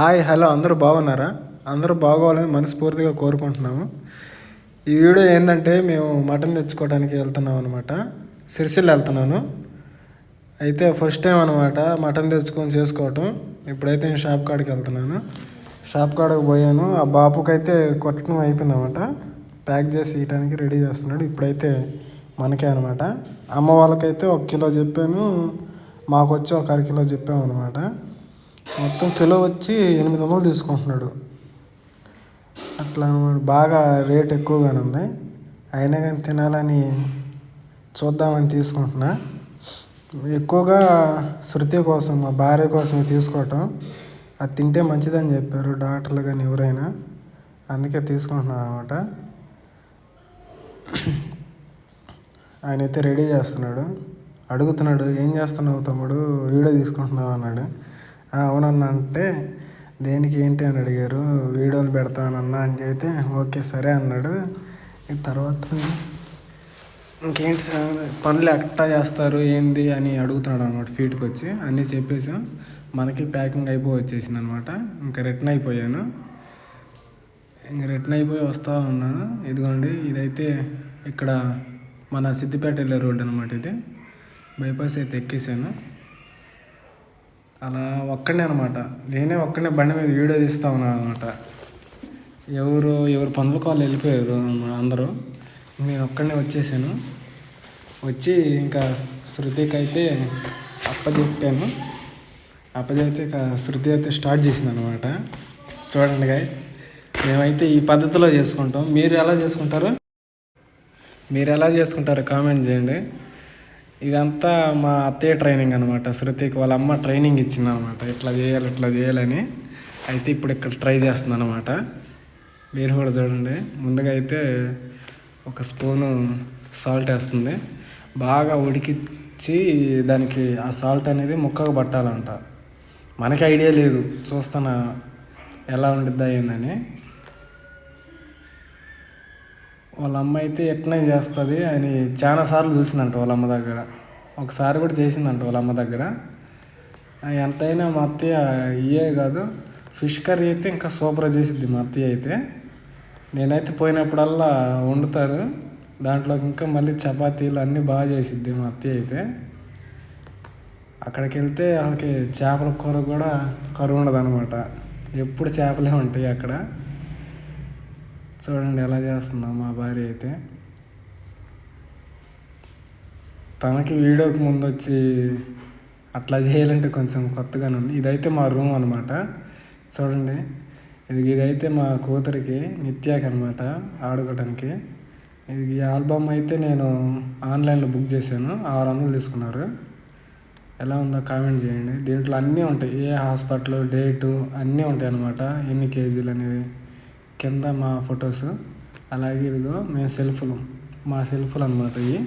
Hi hello అందరూ బాగున్నారా? అందరూ బాగోవాలని మనస్ఫూర్తిగా కోరుకుంటున్నాము. ఈ వీడియో ఏంటంటే మేము మటన్ తెచ్చుకోవడానికి వెళ్తున్నాం అనమాట సిరిసిల్ల వెళ్తున్నాను. అయితే ఫస్ట్ టైం అనమాట మటన్ తెచ్చుకొని చేసుకోవటం. ఇప్పుడైతే నేను షాప్ కాడికి వెళ్తున్నాను. షాప్ కాడకు పోయాను. ఆ బాబుకైతే కొట్టడం అయిపోయింది అనమాట ప్యాక్ చేసి ఇయటానికి రెడీ చేస్తున్నాడు. ఇప్పుడైతే మనకే అనమాట అమ్మ వాళ్ళకైతే ఒక కిలో చెప్పాను. మాకు వచ్చి ఒక అర కిలో చెప్పాము అనమాట మొత్తం కిలో వచ్చి ఎనిమిది వందలు తీసుకుంటున్నాడు. అట్లా బాగా రేట్ ఎక్కువగానే ఉంది. అయినా కానీ తినాలని చూద్దామని తీసుకుంటున్నా. ఎక్కువగా శృతి కోసం మా భార్య కోసమే తీసుకోవటం. అది తింటే మంచిదని చెప్పారు డాక్టర్లు కానీ ఎవరైనా. అందుకే తీసుకుంటున్నాను అనమాట ఆయన అయితే రెడీ చేస్తున్నాడు. అడుగుతున్నాడు ఏం చేస్తున్నావు తమ్ముడు? వీడియో తీసుకుంటున్నావు? అన్నాడు. అవునన్నా అంటే దేనికి ఏంటి? అని అడిగారు. వీడియోలు పెడతానన్నా అని చెబితే ఓకే సరే అన్నాడు. తర్వాత ఇంకేంటి సార్? పనులు ఎట్టా చేస్తారు ఏంది అని అడుగుతున్నాడు అనమాట ఫీట్కి వచ్చి. అన్నీ చెప్పేసాం మనకి ప్యాకింగ్ అయిపోయి వచ్చేసింది అనమాట ఇంకా రిటర్న్ అయిపోయాను. ఇంకా రిటర్న్ అయిపోయి వస్తూ ఉన్నాను. ఇదిగోండి ఇదైతే ఇక్కడ మన సిద్దిపేట వెళ్ళే రోడ్ అనమాట ఇది. బైపాస్ అయితే ఎక్కేసాను. అలా ఒక్కడే అనమాట. నేనే ఒక్కడే బండి మీద వీడియో తీస్తా ఉన్నాను అనమాట. ఎవరు ఎవరు పనులకు వాళ్ళు వెళ్ళిపోయారు అందరూ. నేను ఒక్కడనే వచ్చేసాను. వచ్చి ఇంకా శృతికి అయితే అప్పచెప్పాను. అప్పచెప్తే ఇక శృతి అయితే స్టార్ట్ చేసింది అనమాట. చూడండి గాయ మేమైతే ఈ పద్ధతిలో చేసుకుంటాం. మీరు ఎలా చేసుకుంటారు? మీరు ఎలా చేసుకుంటారు కామెంట్ చేయండి. ఇదంతా మా అత్తయ్య ట్రైనింగ్ అనమాట శృతికి వాళ్ళ అమ్మ ట్రైనింగ్ ఇచ్చింది అనమాట ఇట్లా చేయాలి ఇట్లా చేయాలని అయితే ఇప్పుడు ఇక్కడ ట్రై చేస్తుంది అనమాట మీరు కూడా చూడండి. ముందుగా అయితే ఒక స్పూను సాల్ట్ వేస్తుంది. బాగా ఉడికిచ్చి దానికి ఆ సాల్ట్ అనేది ముక్కకు పట్టాలంట. మనకి ఐడియా లేదు. చూస్తానా ఎలా ఉండిద్దా ఏందని. వాళ్ళ అమ్మ అయితే ఎట్నే చేస్తుంది అని చాలా సార్లు చూసిందంట వాళ్ళ అమ్మ దగ్గర. ఒకసారి కూడా చేసిందంట వాళ్ళ అమ్మ దగ్గర. ఎంతైనా మా అత్తయ్య ఇయే కాదు. ఫిష్ కర్రీ అయితే ఇంకా సూపర్గా చేసిద్ది మా అత్తయ్య అయితే. నేనైతే పోయినప్పుడల్లా వండుతారు. దాంట్లో ఇంకా మళ్ళీ చపాతీలు అన్నీ బాగా చేసిద్ది మా అత్తయ్య అయితే. అక్కడికి వెళ్తే వాళ్ళకి చేపల కూర కూడా కరువు ఉండదు అనమాట ఎప్పుడు చేపలే ఉంటాయి అక్కడ. చూడండి ఎలా చేస్తుందో మా భార్య అయితే. తనకి వీడియోకి ముందు వచ్చి అట్లా చేయాలంటే కొంచెం కొత్తగానే ఉంది. ఇదైతే మా రూమ్ అనమాట చూడండి. ఇది ఇదైతే మా కూతురికి నిత్యాకి అనమాట ఆడుకోవడానికి ఇది ఈ ఆల్బమ్ అయితే నేను ఆన్లైన్లో బుక్ చేశాను. ఆరు వందలు తీసుకున్నారు. ఎలా ఉందో కామెంట్ చేయండి. దీంట్లో అన్నీ ఉంటాయి. ఏ హాస్పిటల్ డేటు అన్నీ ఉంటాయి అన్నమాట. ఎన్ని కేజీలు అనేది కింద మా ఫొటోస్. అలాగే ఇదిగో మేము సెల్ఫ్లు. మా సెల్ఫ్లు అనమాట ఇవి.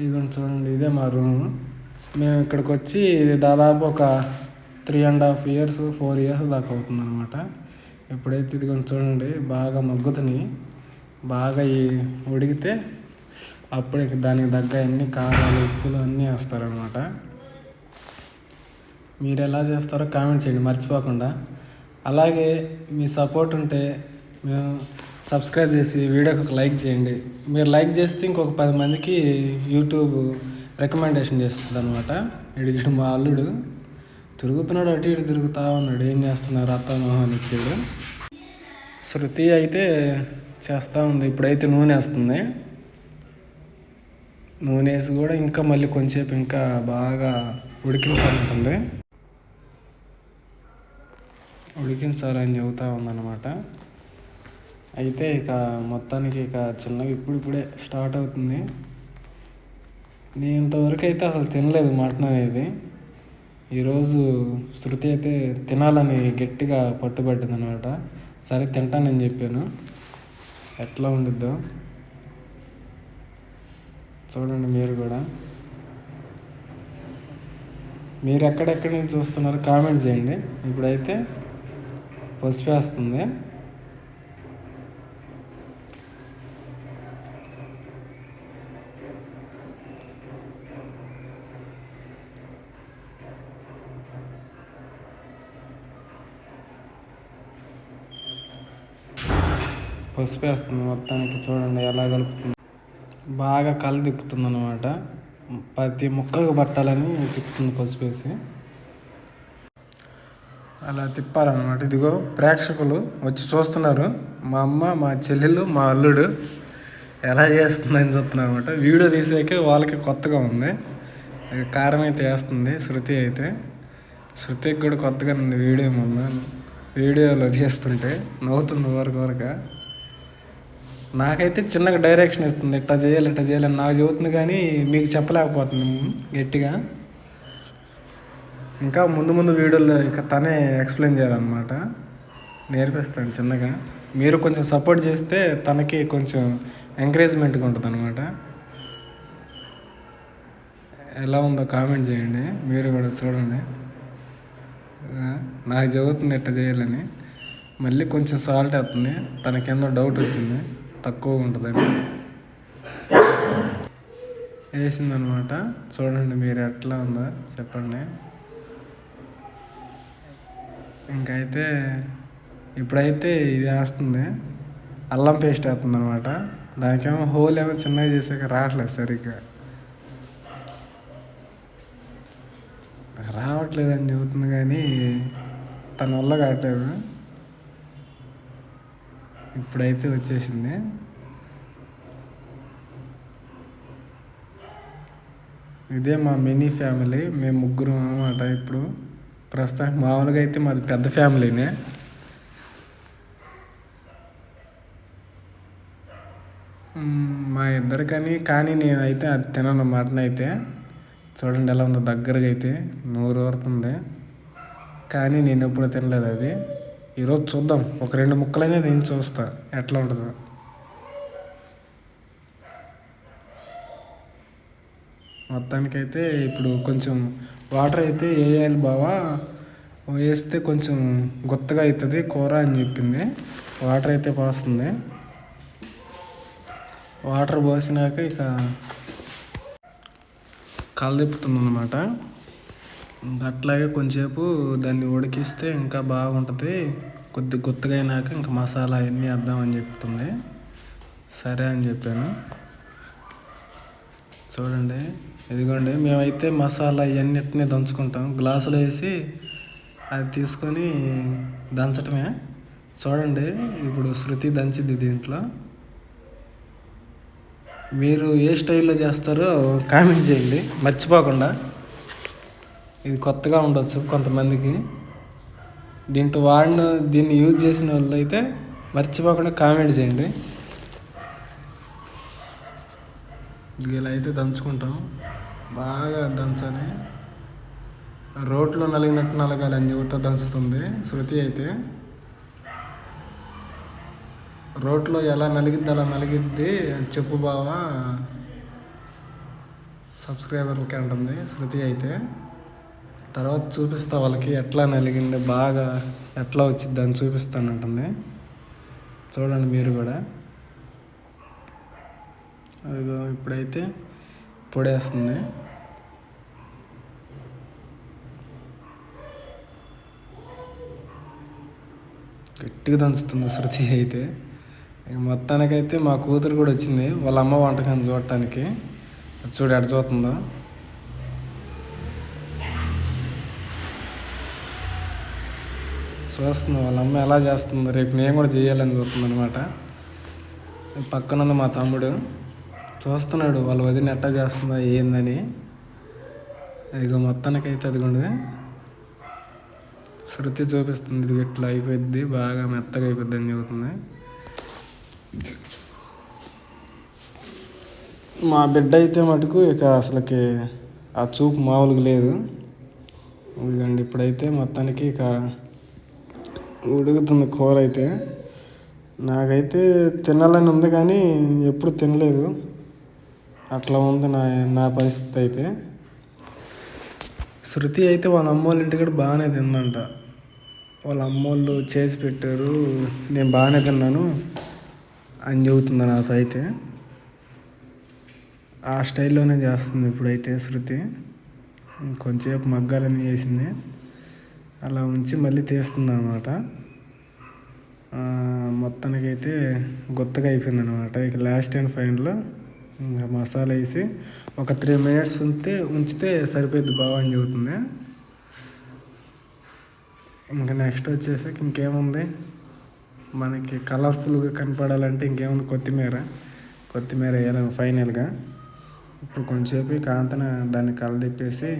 ఇదిగోండి చూడండి ఇదే మా రూమ్. మేము ఇక్కడికి వచ్చి దాదాపు ఒక three and half years four years దాకా అవుతుంది అనమాట ఎప్పుడైతే ఇదిగోండి చూడండి బాగా మగ్గుతున్నాయి. బాగా ఉడికితే అప్పుడు దానికి తగ్గ అన్ని కారాలు ఉప్పులు అన్నీ వేస్తారనమాట మీరు ఎలా చేస్తారో కామెంట్ చేయండి మర్చిపోకుండా. అలాగే మీ సపోర్ట్ ఉంటే మేము సబ్స్క్రైబ్ చేసి వీడియోకి ఒక లైక్ చేయండి. మీరు లైక్ చేస్తే ఇంకొక పది మందికి యూట్యూబ్ రికమెండేషన్ చేస్తుంది అనమాట ఇడిగిడు మా అల్లుడు తిరుగుతున్నాడు అటు ఇటు తిరుగుతూ ఉన్నాడు. ఏం చేస్తున్నారు అత్తమోహన్ ఇచ్చాడు శృతి అయితే చేస్తూ ఉంది. ఇప్పుడైతే నూనె వేస్తుంది. నూనె వేసి కూడా ఇంకా మళ్ళీ కొంచెంసేపు ఇంకా బాగా ఉడికించాలంటుంది. ఉడికించాలని చెబుతా ఉందన్నమాట. అయితే ఇక మొత్తానికి ఇక చిన్నగా ఇప్పుడిప్పుడే స్టార్ట్ అవుతుంది. నేను ఇంతవరకు అయితే అసలు తినలేదు మటన్ అనేది. ఈరోజు శృతి అయితే తినాలని గట్టిగా పట్టుబట్టింది అనమాట సరే తింటానని చెప్పాను. ఎట్లా ఉండిద్దో. చూడండి మీరు కూడా. మీరు ఎక్కడెక్కడి నుంచి చూస్తున్నారు కామెంట్ చేయండి. ఇప్పుడైతే పసుపు వేస్తుంది పసుపు మొత్తానికి చూడండి ఎలా కలుపుతుంది. బాగా కళ్ళు తిప్పుతుంది అనమాట ప్రతి ముక్కకు పట్టాలని తిప్పుతుంది పసుపేసి అలా తిప్పాలన్నమాట. ఇదిగో ప్రేక్షకులు వచ్చి చూస్తున్నారు. మా అమ్మ మా చెల్లెలు మా అల్లుడు ఎలా చేస్తుందని చూస్తున్నారు అనమాట వీడియో తీసాకే వాళ్ళకి కొత్తగా ఉంది. కారం అయితే వేస్తుంది శృతి అయితే. శృతికి కూడా కొత్తగా ఉంది వీడియో మొన్న. వీడియోలో తీస్తుంటే నవ్వుతుంది వరకు వరకు నాకైతే చిన్నగా డైరెక్షన్ ఇస్తుంది. ఇట్లా చేయాలి ఇట్లా చేయాలని నాకు చెబుతుంది కానీ మీకు చెప్పలేకపోతుంది గట్టిగా. ఇంకా ముందు ముందు వీడియోలో ఇంకా తనే ఎక్స్ప్లెయిన్ చేయాలన్నమాట. నేర్పిస్తాను చిన్నగా. మీరు కొంచెం సపోర్ట్ చేస్తే తనకి కొంచెం ఎంకరేజ్మెంట్గా ఉంటుంది అనమాట ఎలా ఉందో కామెంట్ చేయండి. మీరు కూడా చూడండి. నాకు చెబుతుంది ఎట్లా చేయాలని. మళ్ళీ కొంచెం సాల్ట్ అవుతుంది తనకేందో డౌట్ వచ్చింది. తక్కువ ఉంటుందని వేసిందనమాట. చూడండి మీరు ఎట్లా ఉందో చెప్పండి. ఇంకైతే ఇప్పుడైతే ఇది వేస్తుంది. అల్లం పేస్ట్ వేస్తుంది అనమాట దానికేమో హోల్ ఏమో చిన్నగా చేసాక రావట్లేదు సరిగ్గా. రావట్లేదని చెబుతుంది కానీ తన వల్ల కావట్లేదు. ఇప్పుడైతే వచ్చేసింది. ఇదే మా మినీ ఫ్యామిలీ మేము ముగ్గురం అనమాట ఇప్పుడు. ప్రస్తుతానికి మామూలుగా అయితే మాది పెద్ద ఫ్యామిలీనే. మా ఇద్దరికని కానీ నేనైతే అది తినను మటన్ అయితే చూడండి ఎలా ఉందో దగ్గరగా అయితే నోరు ఊరుతుంది. కానీ నేను ఎప్పుడు తినలేదు అది. ఈరోజు చూద్దాం. ఒక రెండు ముక్కలైనా నేను చూస్తా ఎట్లా ఉంటుందో. మొత్తానికైతే ఇప్పుడు కొంచెం వాటర్ అయితే వేయాలి బావా. వేస్తే కొంచెం గుత్తగా అవుతుంది కూర అని చెప్పింది. వాటర్ అయితే పోస్తుంది. వాటర్ పోసినాక ఇక కలదిప్పుతుంది అన్నమాట అట్లాగే కొంచెంసేపు దాన్ని ఉడికిస్తే ఇంకా బాగుంటుంది. కొద్ది గుత్తగా అయినాక ఇంకా మసాలా అవన్నీ వేద్దామని చెప్తుంది. సరే అని చెప్పాను. చూడండి ఇదిగోండి మేమైతే మసాలా ఇవన్నిటిని దంచుకుంటాం. గ్లాసులో వేసి అది తీసుకొని దంచటమే. చూడండి ఇప్పుడు శృతి దంచిద్ది దీంట్లో. మీరు ఏ స్టైల్లో చేస్తారో కామెంట్ చేయండి. మర్చిపోకుండా. ఇది కొత్తగా ఉండొచ్చు కొంతమందికి. దీంట్లో వాడిన దీన్ని యూజ్ చేసిన వాళ్ళు అయితే మర్చిపోకుండా కామెంట్ చేయండి. ఇలా అయితే దంచుకుంటాం. బాగా దంచాలి రోడ్లో నలిగినట్టు నలగాలి అని చెబుతా దంచుతుంది శృతి అయితే. రోడ్లో ఎలా నలిగిద్ది అలా నలిగిద్ది అని చెప్పు బావా. సబ్స్క్రైబర్లకి అంటుంది శృతి అయితే. తర్వాత చూపిస్తా వాళ్ళకి ఎట్లా నలిగింది బాగా ఎట్లా వచ్చింది అని చూపిస్తానంటుంది. చూడండి మీరు కూడా. అదిగో ఇప్పుడైతే పొడేస్తుంది. గట్టిగా దంచుతుంది శృతి అయితే. ఇక మొత్తానికైతే మా కూతురు కూడా వచ్చింది వాళ్ళ అమ్మ వంటకాన్ని చూడటానికి. చూడు ఎడ చూస్తుందో. చూస్తుంది వాళ్ళ అమ్మ ఎలా చేస్తుంది రేపు నేను కూడా చేయాలని చూస్తుంది అనమాట పక్కనుంది మా తమ్ముడు. చూస్తున్నాడు వాళ్ళ వదిన ఎట్టా చేస్తుందా ఏందని. ఇదిగో మొత్తానికైతే అదిగోండి. శృతి చూపిస్తుంది ఇది ఇట్లా అయిపోద్ది బాగా మెత్తగా అయిపోద్ది అని చెబుతుంది. మా బిడ్డ అయితే మటుకు ఇక అసలుకి ఆ చూపు మామూలుగా లేదు. ఇదిగోండి ఇప్పుడైతే మొత్తానికి ఇక ఉడుకుతుంది కూర అయితే. నాకైతే తినాలని ఉంది కానీ ఎప్పుడు తినలేదు. అట్లా ఉంది నా నా పరిస్థితి అయితే. శృతి అయితే వాళ్ళ అమ్మోళ్ళ ఇంటికాడ బాగానే తిందంట. వాళ్ళ అమ్మోళ్ళు చేసి పెట్టారు. నేను బాగానే తిన్నాను అని చెబుతుంది నాతో అయితే. ఆ స్టైల్లోనే చేస్తుంది ఇప్పుడైతే శృతి. కొంచెంసేపు మగ్గాలని చేసింది. అలా ఉంచి మళ్ళీ తీస్తుంది అనమాట ఆ, మొత్తానికైతే గుత్తగా అయిపోయింది అనమాట ఇక లాస్ట్ అండ్ ఫైనల్లో ఇంకా మసాలా వేసి ఒక త్రీ మినిట్స్ ఉంటే ఉంచితే సరిపోద్ది బాగా అని చెబుతుంది. ఇంకా నెక్స్ట్ వచ్చేసి ఇంకేముంది? మనకి కలర్ఫుల్గా కనపడాలంటే ఇంకేముంది? కొత్తిమీర. కొత్తిమీర వేయాలి ఫైనల్గా ఇప్పుడు కొంచెంసేపు కాంతన దాన్ని కలదిప్పేసి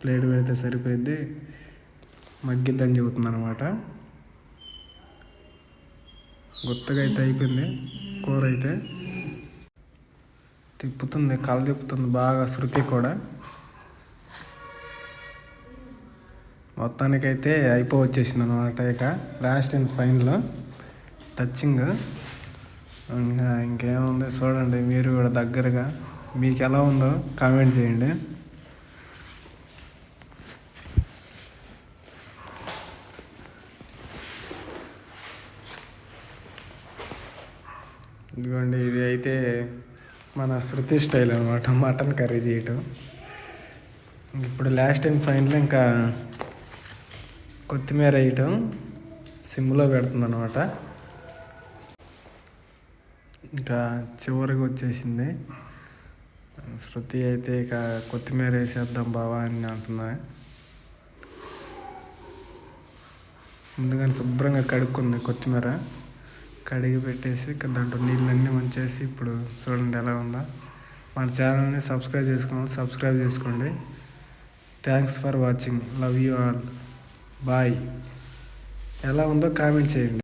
ప్లేట్ పెడితే సరిపోద్ది మగ్గిద్దని చెబుతుంది అనమాట గుత్తగా అయితే అయిపోయింది కూర అయితే. తిప్పుతుంది కళ్ళ తిప్పుతుంది బాగా శృతి కూడా. మొత్తానికైతే అయిపో వచ్చేసింది అనమాట ఇక. లాస్ట్ అండ్ ఫైనల్ టచ్చింగ్ ఇంకా ఇంకేముంది చూడండి మీరు కూడా దగ్గరగా. మీకు ఎలా ఉందో కామెంట్ చేయండి. ఇదిగోండి ఇది అయితే మన శృతి స్టైల్ అనమాట మటన్ కర్రీ చేయటం. ఇప్పుడు లాస్ట్ అండ్ ఫైనల్ ఇంకా కొత్తిమీర వేయటం సిమ్లో పెడుతుంది అనమాట ఇంకా చివరికి వచ్చేసింది. శృతి అయితే ఇక కొత్తిమీర వేసేద్దాం బావా అని అంటున్నా. ముందుగానే శుభ్రంగా కడుక్కుంది కొత్తిమీర. కడిగి పెట్టేసి దాంట్లో నీళ్ళన్నీ ఉంచేసి ఇప్పుడు చూడండి ఎలా ఉందో. మన ఛానల్ని సబ్స్క్రైబ్ చేసుకోవాలి సబ్స్క్రైబ్ చేసుకోండి. Thanks for watching. Love you all. Bye. ఎలా ఉందో కామెంట్ చేయండి.